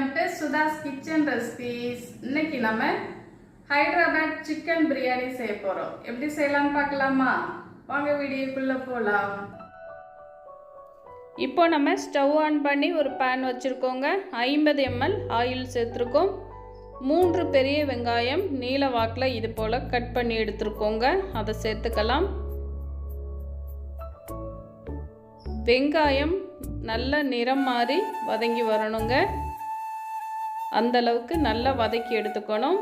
Welcome to Sudha's kitchen recipes இன்னைக்கு நம்ம Hyderabad chicken biryani செய்ய போறோம். எப்படி செய்யலாம்னு பார்க்கலாமா? வாங்க வீடியோக்குள்ள போலாம். இப்போ நம்ம ஸ்டவ் ஆன் பண்ணி ஒரு பேன் வச்சுருக்கோங்க. ஐம்பது எம்எல் ஆயில் சேர்த்துருக்கோம். மூன்று பெரிய வெங்காயம் நீல வாக்கில் இது போல் கட் பண்ணி எடுத்துருக்கோங்க. அதை சேர்த்துக்கலாம். வெங்காயம் நல்ல நிறம் மாறி வதங்கி வரணுங்க. அந்த அளவுக்கு நல்லா வதக்கி எடுத்துக்கணும்.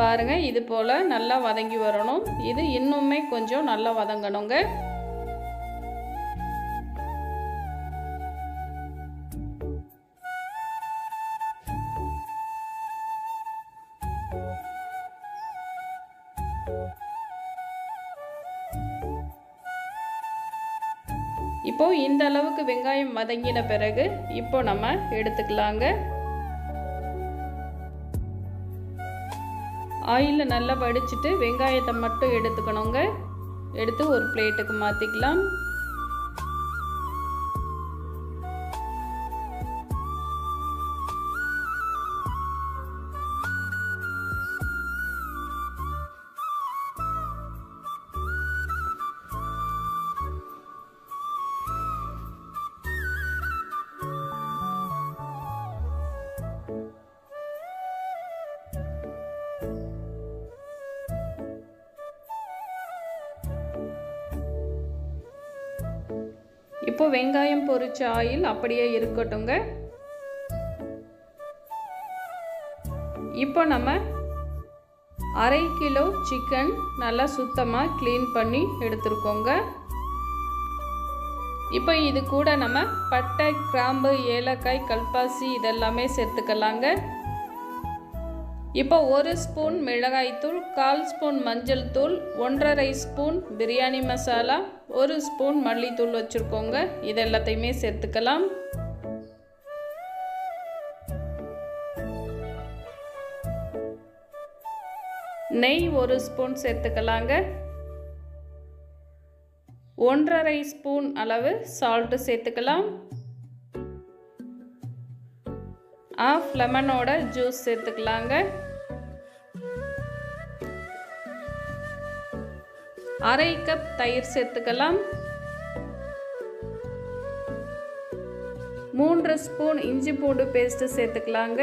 பாருங்க இது போல் நல்லா வதங்கி வரணும். இது இன்னுமே கொஞ்சம் நல்லா வதங்கணுங்க. இப்போ இந்த அளவுக்கு வெங்காயம் வதங்கின பிறகு இப்போ நம்ம எடுத்துக்கலாங்க. ஆயிலில் நல்லா வடிச்சிட்டு வெங்காயத்தை மட்டும் எடுத்துக்கணுங்க. எடுத்து ஒரு பிளேட்டுக்கு மாற்றிக்கலாம் இப்போ வெங்காயம் பொரிச்ச ஆயில் அப்படியே இருக்கட்டுங்க இப்போ நம்ம அரை கிலோ சிக்கன் நல்லா சுத்தமாக க்ளீன் பண்ணி எடுத்துருக்கோங்க. இப்போ இது கூட நம்ம பட்டை கிராம்பு ஏலக்காய் கல்பாசி இதெல்லாமே சேர்த்துக்கலாங்க. இப்போ ஒரு ஸ்பூன் மிளகாய்த்தூள் கால் ஸ்பூன் மஞ்சள் தூள் ஒன்றரை ஸ்பூன் பிரியாணி மசாலா ஒரு ஸ்பூன் மல்லித்தூள் வச்சுருக்கோங்க. இது எல்லாத்தையுமே சேர்த்துக்கலாம். நெய் ஒரு ஸ்பூன் சேர்த்துக்கலாங்க. ஒன்றரை ஸ்பூன் அளவு சால்ட்டு சேர்த்துக்கலாம். ஆஃப் லெமனோட ஜூஸ் சேர்த்துக்கலாங்க. அரை கப் தயிர் சேர்த்துக்கலாம். மூன்று ஸ்பூன் இஞ்சி பூண்டு பேஸ்ட்டு சேர்த்துக்கலாங்க.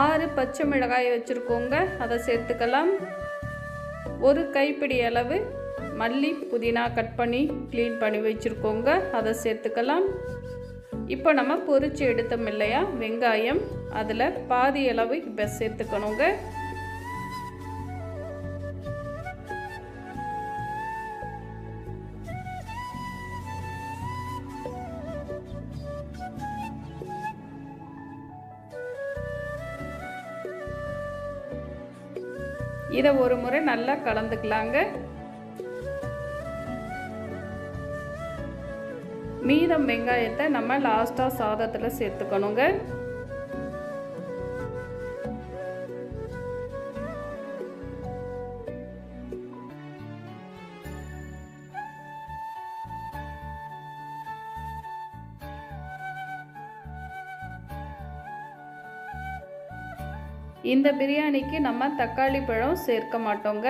ஆறு பச்சை மிளகாய் வச்சுருக்கோங்க அதை சேர்த்துக்கலாம். ஒரு கைப்பிடி அளவு மல்லி புதினா கட் பண்ணி க்ளீன் பண்ணி வச்சுருக்கோங்க அதை சேர்த்துக்கலாம். இப்போ நம்ம பொறிச்சு எடுத்தோம் இல்லையா? வெங்காயம் அதில் பாதி அளவு இப்போ சேர்த்துக்கணுங்க. இதை ஒரு முறை நல்லா கலந்துக்கலாங்க. மீதம் வெங்காயத்தை நம்ம லாஸ்ட்டாக சாதத்தில் சேர்த்துக்கணுங்க. இந்த பிரியாணிக்கு நம்ம தக்காளி பழம் சேர்க்க மாட்டோங்க.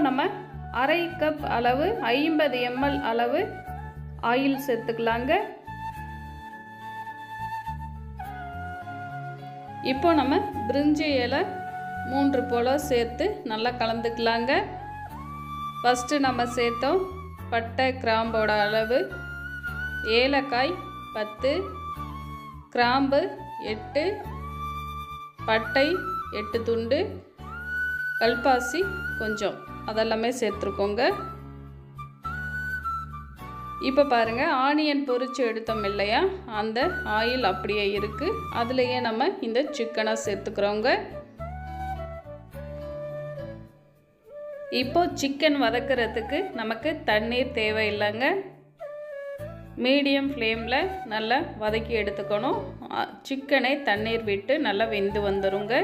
இப்போ நம்ம அரை கப் அளவு ஐம்பது எம்எல் அளவு ஆயில் சேர்த்துக்கலாங்க. இப்போ நம்ம பிரிஞ்சி இலை மூன்று போல் சேர்த்து நல்லா கலந்துக்கலாங்க. ஃபஸ்ட்டு நம்ம சேர்த்தோம் பட்டை கிராம்போட அளவு ஏலக்காய் பத்து கிராம்பு எட்டு பட்டை எட்டு துண்டு கல்பாசி கொஞ்சம். அதெல்லாமே சேர்த்துருக்கோங்க. இப்போ பாருங்கள் ஆனியன் பொரித்து எடுத்தோம் இல்லையா? அந்த ஆயில் அப்படியே இருக்குது அதுலேயே நம்ம இந்த சிக்கனை சேர்த்துக்கிறோங்க. இப்போ சிக்கன் வதக்கிறதுக்கு நமக்கு தண்ணீர் தேவையில்லைங்க. மீடியம் ஃப்ளேமில் நல்லா வதக்கி எடுத்துக்கணும். சிக்கனை தண்ணீர் விட்டு நல்லா வெந்து வந்துருங்க.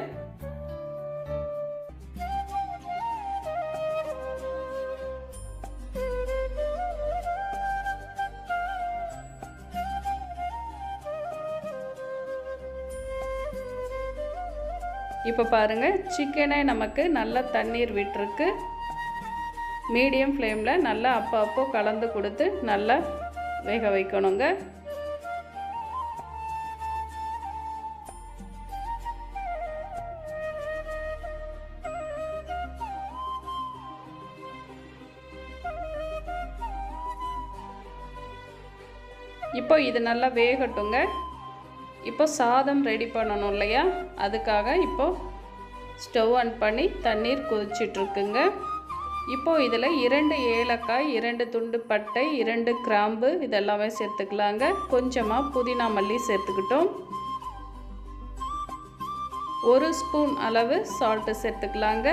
இப்போ பாருங்கள் சிக்கனை நமக்கு நல்லா தண்ணீர் விட்டுருக்கு. மீடியம் ஃப்ளேமில் நல்லா அப்போ அப்போ கலந்து கொடுத்து நல்லா வேக வைக்கணுங்க. இப்போ இது நல்லா வேகட்டுங்க. இப்போ சாதம் ரெடி பண்ணணும் இல்லையா? அதுக்காக இப்போது ஸ்டவ் ஆன் பண்ணி தண்ணீர் கொதிச்சிட்ருக்குங்க இப்போது இதில் இரண்டு ஏலக்காய் இரண்டு துண்டு பட்டை இரண்டு கிராம்பு இதெல்லாமே சேர்த்துக்கலாங்க. கொஞ்சமாக புதினா மல்லி சேர்த்துக்கிட்டோம். ஒரு ஸ்பூன் அளவு சால்ட்டு சேர்த்துக்கலாங்க.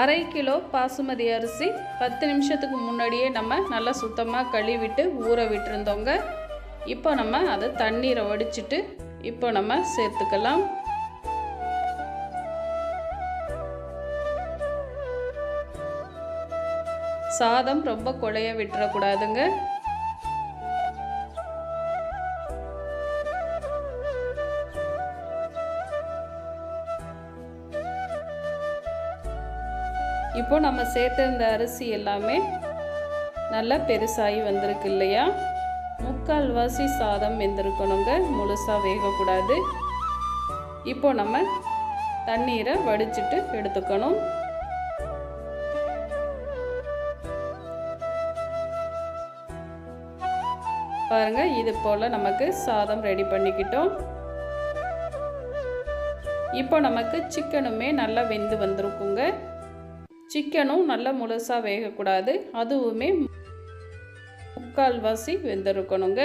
அரை கிலோ பாசுமதி அரிசி பத்து நிமிஷத்துக்கு முன்னாடியே நம்ம நல்லா சுத்தமாக கழுவிட்டு ஊற விட்டுருந்தோங்க. இப்போ நம்ம அதை தண்ணீரை வடிச்சிட்டு இப்போ நம்ம சேர்த்துக்கலாம். சாதம் ரொம்ப குழைய விட்டுறக்கூடாதுங்க. இப்போ நம்ம சேர்த்த இந்த அரிசி எல்லாமே நல்லா பெருசாகி வந்திருக்கு இல்லையா? முக்கால்வாசி சாதம் வெந்திருக்கணுங்க. முழுசாக வேகக்கூடாது. இப்போ நம்ம தண்ணீரை வடிச்சிட்டு எடுத்துக்கணும். பாருங்க இது போல் நமக்கு சாதம் ரெடி பண்ணிக்கிட்டோம். இப்போ நமக்கு சிக்கனுமே நல்லா வெந்து வந்திருக்குங்க. சிக்கனும் நல்லா முழுசாக வேகக்கூடாது. அதுவுமே முக்கால்வாசி வெந்திருக்கணுங்க.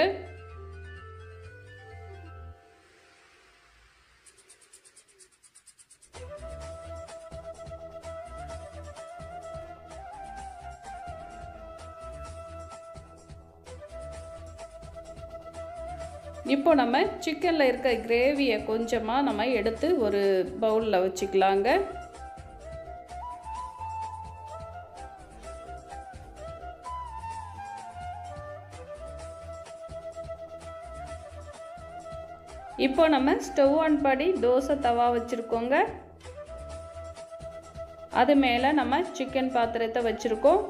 இப்போ நம்ம சிக்கனில் இருக்க கிரேவியை கொஞ்சமாக நம்ம எடுத்து ஒரு பவுலில் வச்சுக்கலாங்க. இப்போ நம்ம ஸ்டவ் ஆன் பண்ணி தோசை தவா வச்சுருக்கோங்க. அது மேலே நம்ம சிக்கன் பாத்திரத்தை வச்சுருக்கோம்.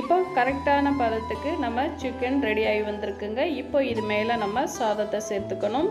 இப்போ கரெக்டான பதத்துக்கு நம்ம சிக்கன் ரெடி ஆகி வந்திருக்குங்க. இப்போ இது மேலே நம்ம சாதத்தை சேர்த்துக்கணும்.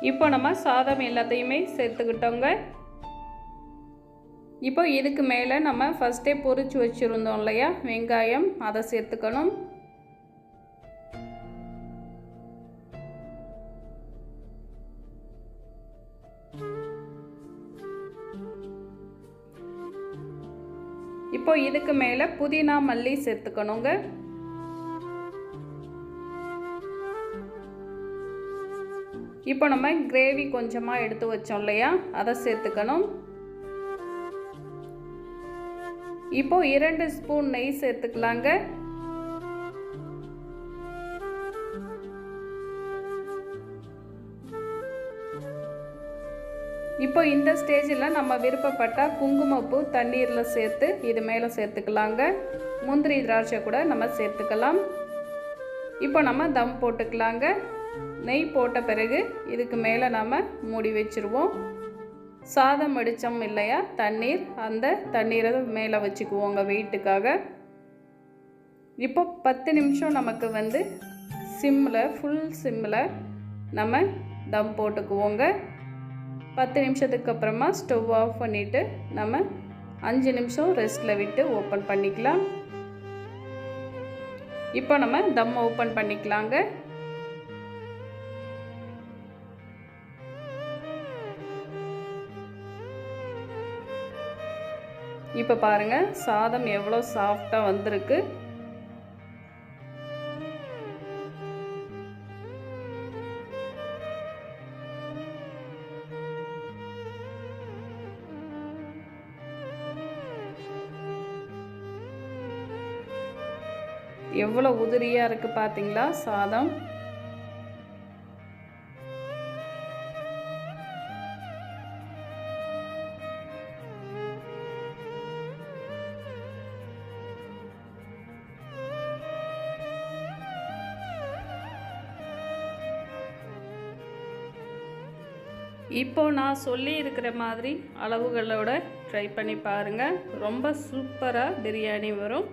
இப்போ நம்ம சாதம் எல்லாத்தையுமே சேர்த்துக்கிட்டோங்க. இப்போ இதுக்கு மேலே நம்ம ஃபஸ்ட்டே பொறிச்சு வச்சுருந்தோம் இல்லையா? வெங்காயம் அதை சேர்த்துக்கணும். இப்போ இதுக்கு மேலே புதினா மல்லி சேர்த்துக்கணுங்க. இப்போ நம்ம கிரேவி கொஞ்சமாக எடுத்து வச்சோம் இல்லையா? அதை சேர்த்துக்கணும். இப்போ இரண்டு ஸ்பூன் நெய் சேர்த்துக்கலாங்க. இப்போ இந்த ஸ்டேஜில் நம்ம விருப்பப்பட்டால் குங்குமப்பூ தண்ணீரில் சேர்த்து இது மேலே சேர்த்துக்கலாங்க. முந்திரி திராட்சை கூட நம்ம சேர்த்துக்கலாம். இப்போ நம்ம தம் போட்டுக்கலாங்க. நெய் போட்ட பிறகு இதுக்கு மேலே நம்ம மூடி வச்சுருவோம். சாதம் அடித்தோம் இல்லையா? தண்ணீர். அந்த தண்ணீரை மேலே வச்சுக்குவோங்க வெயிட்டுக்காக இப்போ பத்து நிமிஷம் நமக்கு வந்து சிம்மில் ஃபுல் சிம்மில் நம்ம தம் போட்டுக்குவோங்க. பத்து நிமிஷத்துக்கு அப்புறமா ஸ்டவ் ஆஃப் பண்ணிவிட்டு நம்ம அஞ்சு நிமிஷம் ரெஸ்ட்டில் விட்டு ஓப்பன் பண்ணிக்கலாம். இப்போ நம்ம தம் ஓப்பன் பண்ணிக்கலாங்க. இப்போ பாருங்கள் சாதம் எவ்வளோ சாஃப்டாக வந்திருக்கு. எவ்வளோ உதிரியாக இருக்குது பார்த்தீங்களா சாதம்? இப்போ நான் சொல்லி இருக்கிற மாதிரி அளவுகளோட ட்ரை பண்ணி பாருங்கள் ரொம்ப சூப்பராக பிரியாணி வரும்.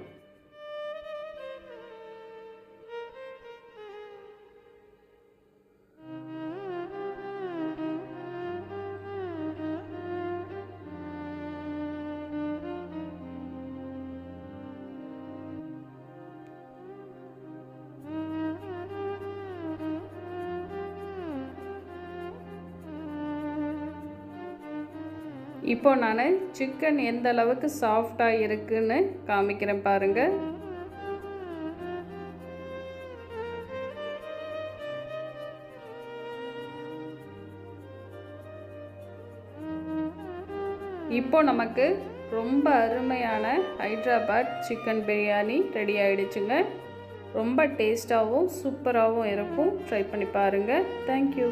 இப்போ நான் சிக்கன் எந்த அளவுக்கு சாஃப்டாக இருக்குன்னு காமிக்கிறேன் பாருங்கள் இப்போ நமக்கு ரொம்ப அருமையான ஹைட்ராபாத் சிக்கன் பிரியாணி ரெடி ஆகிடுச்சுங்க ரொம்ப டேஸ்ட்டாகவும் சூப்பராகவும் இருக்கும். ட்ரை பண்ணி பாருங்கள் தேங்க்யூ